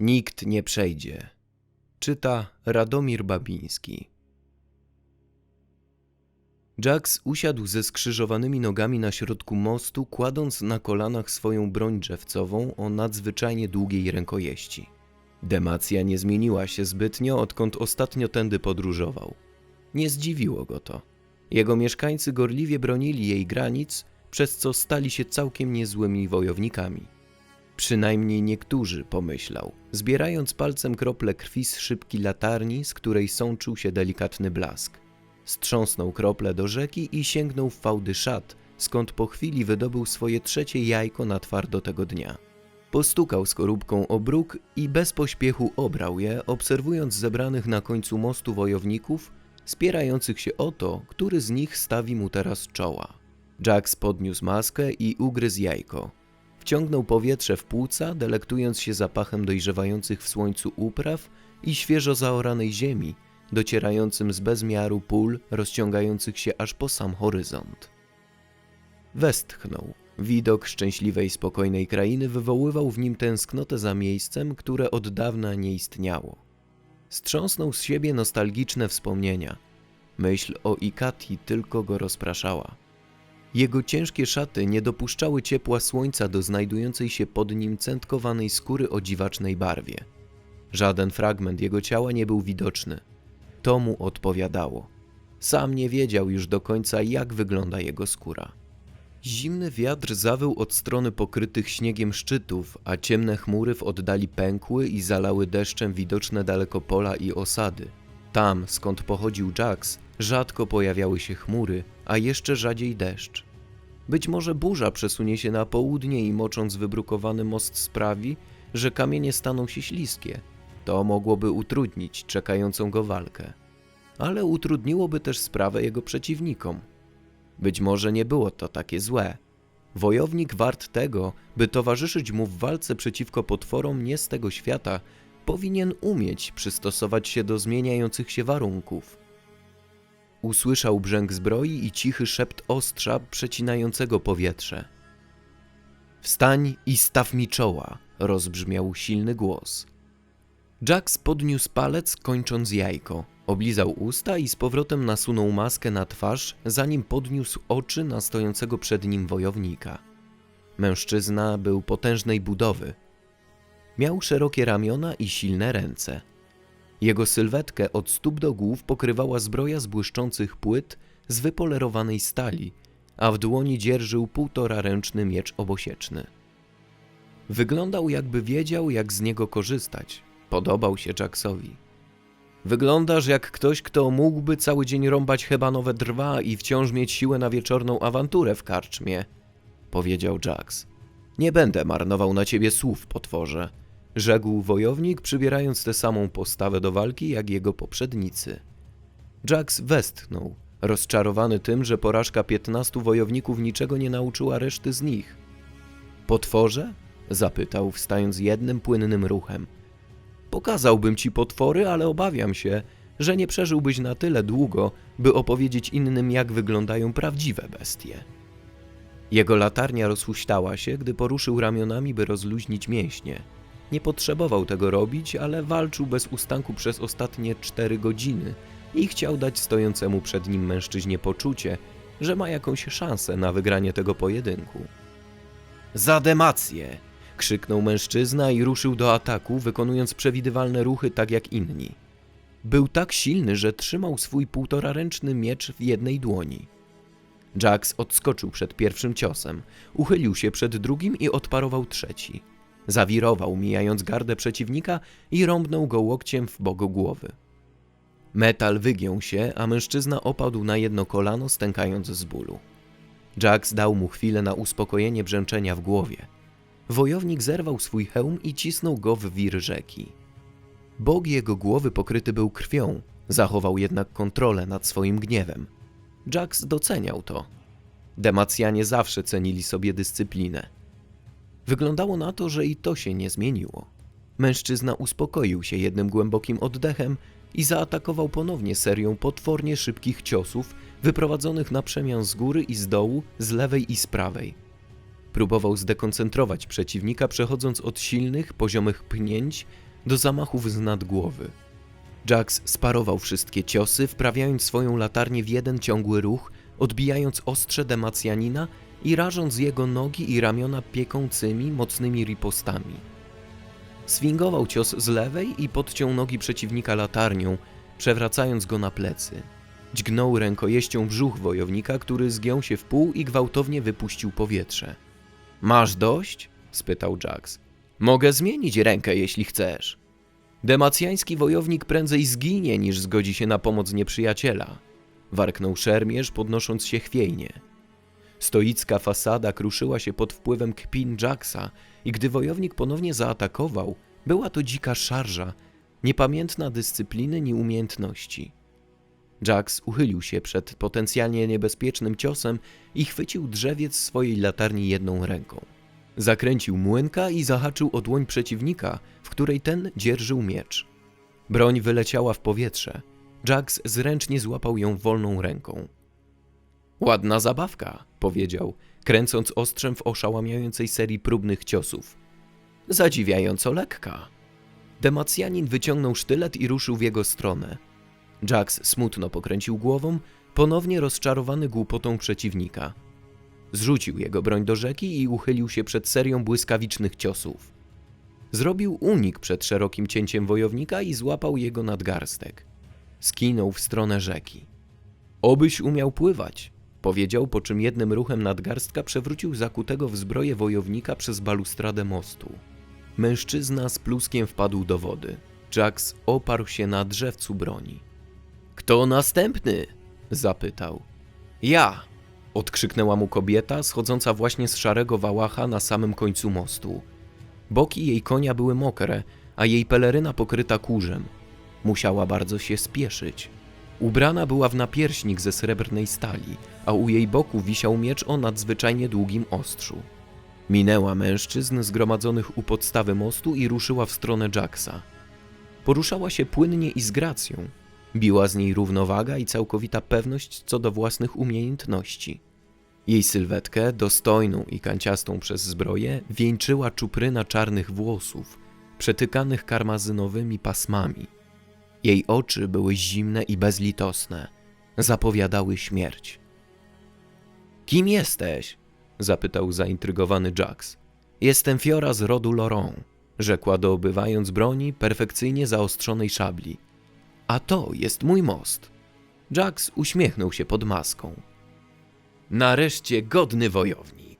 Nikt nie przejdzie. Czyta Radomir Babiński. Jax usiadł ze skrzyżowanymi nogami na środku mostu, kładąc na kolanach swoją broń drzewcową o nadzwyczajnie długiej rękojeści. Demacja nie zmieniła się zbytnio, odkąd ostatnio tędy podróżował. Nie zdziwiło go to. Jego mieszkańcy gorliwie bronili jej granic, przez co stali się całkiem niezłymi wojownikami. Przynajmniej niektórzy, pomyślał, zbierając palcem krople krwi z szybki latarni, z której sączył się delikatny blask. Strząsnął krople do rzeki i sięgnął w fałdy szat, skąd po chwili wydobył swoje trzecie jajko na twardo tego dnia. Postukał skorupką o bruk i bez pośpiechu obrał je, obserwując zebranych na końcu mostu wojowników, spierających się o to, który z nich stawi mu teraz czoła. Jax podniósł maskę i ugryzł jajko. Wciągnął powietrze w płuca, delektując się zapachem dojrzewających w słońcu upraw i świeżo zaoranej ziemi, docierającym z bezmiaru pól rozciągających się aż po sam horyzont. Westchnął. Widok szczęśliwej, spokojnej krainy wywoływał w nim tęsknotę za miejscem, które od dawna nie istniało. Strząsnął z siebie nostalgiczne wspomnienia. Myśl o Ikati tylko go rozpraszała. Jego ciężkie szaty nie dopuszczały ciepła słońca do znajdującej się pod nim centkowanej skóry o dziwacznej barwie. Żaden fragment jego ciała nie był widoczny. To mu odpowiadało. Sam nie wiedział już do końca, jak wygląda jego skóra. Zimny wiatr zawył od strony pokrytych śniegiem szczytów, a ciemne chmury w oddali pękły i zalały deszczem widoczne daleko pola i osady. Tam, skąd pochodził Jax, rzadko pojawiały się chmury, a jeszcze rzadziej deszcz. Być może burza przesunie się na południe i mocząc wybrukowany most sprawi, że kamienie staną się śliskie. To mogłoby utrudnić czekającą go walkę. Ale utrudniłoby też sprawę jego przeciwnikom. Być może nie było to takie złe. Wojownik wart tego, by towarzyszyć mu w walce przeciwko potworom nie z tego świata, powinien umieć przystosować się do zmieniających się warunków. Usłyszał brzęk zbroi i cichy szept ostrza przecinającego powietrze. Wstań i staw mi czoła, rozbrzmiał silny głos. Jax podniósł palec, kończąc jajko. Oblizał usta i z powrotem nasunął maskę na twarz, zanim podniósł oczy na stojącego przed nim wojownika. Mężczyzna był potężnej budowy. Miał szerokie ramiona i silne ręce. Jego sylwetkę od stóp do głów pokrywała zbroja z błyszczących płyt z wypolerowanej stali, a w dłoni dzierżył półtora ręczny miecz obosieczny. Wyglądał jakby wiedział, jak z niego korzystać. Podobał się Jacksowi. Wyglądasz jak ktoś, kto mógłby cały dzień rąbać hebanowe drwa i wciąż mieć siłę na wieczorną awanturę w karczmie, powiedział Jax. Nie będę marnował na ciebie słów, potworze, rzekł wojownik, przybierając tę samą postawę do walki jak jego poprzednicy. Jax westchnął, rozczarowany tym, że porażka piętnastu wojowników niczego nie nauczyła reszty z nich. Potworze? zapytał, wstając jednym płynnym ruchem. Pokazałbym ci potwory, ale obawiam się, że nie przeżyłbyś na tyle długo, by opowiedzieć innym, jak wyglądają prawdziwe bestie. Jego latarnia rozhuśtała się, gdy poruszył ramionami, by rozluźnić mięśnie. Nie potrzebował tego robić, ale walczył bez ustanku przez ostatnie cztery godziny i chciał dać stojącemu przed nim mężczyźnie poczucie, że ma jakąś szansę na wygranie tego pojedynku. Za demację! krzyknął mężczyzna i ruszył do ataku, wykonując przewidywalne ruchy tak jak inni. Był tak silny, że trzymał swój półtoraręczny miecz w jednej dłoni. Jax odskoczył przed pierwszym ciosem, uchylił się przed drugim i odparował trzeci. Zawirował, mijając gardę przeciwnika i rąbnął go łokciem w bok głowy. Metal wygiął się, a mężczyzna opadł na jedno kolano, stękając z bólu. Jax dał mu chwilę na uspokojenie brzęczenia w głowie – Wojownik zerwał swój hełm i cisnął go w wir rzeki. Bog jego głowy pokryty był krwią, zachował jednak kontrolę nad swoim gniewem. Jax doceniał to. Demacjanie zawsze cenili sobie dyscyplinę. Wyglądało na to, że i to się nie zmieniło. Mężczyzna uspokoił się jednym głębokim oddechem i zaatakował ponownie serią potwornie szybkich ciosów, wyprowadzonych na przemian z góry i z dołu, z lewej i z prawej. Próbował zdekoncentrować przeciwnika, przechodząc od silnych, poziomych pchnięć do zamachów z nad głowy. Jax sparował wszystkie ciosy, wprawiając swoją latarnię w jeden ciągły ruch, odbijając ostrze Demacjanina i rażąc jego nogi i ramiona piekącymi, mocnymi ripostami. Swingował cios z lewej i podciął nogi przeciwnika latarnią, przewracając go na plecy. Dźgnął rękojeścią brzuch wojownika, który zgiął się w pół i gwałtownie wypuścił powietrze. Masz dość? spytał Jax. Mogę zmienić rękę, jeśli chcesz. Demacjański wojownik prędzej zginie, niż zgodzi się na pomoc nieprzyjaciela. Warknął szermierz, podnosząc się chwiejnie. Stoicka fasada kruszyła się pod wpływem kpin Jacksa i gdy wojownik ponownie zaatakował, była to dzika szarża, niepamiętna dyscypliny ni umiejętności. Jax uchylił się przed potencjalnie niebezpiecznym ciosem i chwycił drzewiec swojej latarni jedną ręką. Zakręcił młynka i zahaczył o dłoń przeciwnika, w której ten dzierżył miecz. Broń wyleciała w powietrze. Jax zręcznie złapał ją wolną ręką. Ładna zabawka, powiedział, kręcąc ostrzem w oszałamiającej serii próbnych ciosów. Zadziwiająco lekka. Demacjanin wyciągnął sztylet i ruszył w jego stronę. Jax smutno pokręcił głową, ponownie rozczarowany głupotą przeciwnika. Zrzucił jego broń do rzeki i uchylił się przed serią błyskawicznych ciosów. Zrobił unik przed szerokim cięciem wojownika i złapał jego nadgarstek. Skinął w stronę rzeki. Obyś umiał pływać, powiedział, po czym jednym ruchem nadgarstka przewrócił zakutego w zbroję wojownika przez balustradę mostu. Mężczyzna z pluskiem wpadł do wody. Jax oparł się na drzewcu broni. Kto następny? zapytał. Ja, odkrzyknęła mu kobieta, schodząca właśnie z szarego wałacha na samym końcu mostu. Boki jej konia były mokre, a jej peleryna pokryta kurzem. Musiała bardzo się spieszyć. Ubrana była w napierśnik ze srebrnej stali, a u jej boku wisiał miecz o nadzwyczajnie długim ostrzu. Minęła mężczyzn zgromadzonych u podstawy mostu i ruszyła w stronę Jacksa. Poruszała się płynnie i z gracją. Biła z niej równowaga i całkowita pewność co do własnych umiejętności. Jej sylwetkę, dostojną i kanciastą przez zbroję, wieńczyła czupryna czarnych włosów, przetykanych karmazynowymi pasmami. Jej oczy były zimne i bezlitosne, zapowiadały śmierć. Kim jesteś? zapytał zaintrygowany Jax. Jestem Fiora z rodu Loron, rzekła doobywając broni perfekcyjnie zaostrzonej szabli. A to jest mój most. Jax uśmiechnął się pod maską. Nareszcie godny wojownik.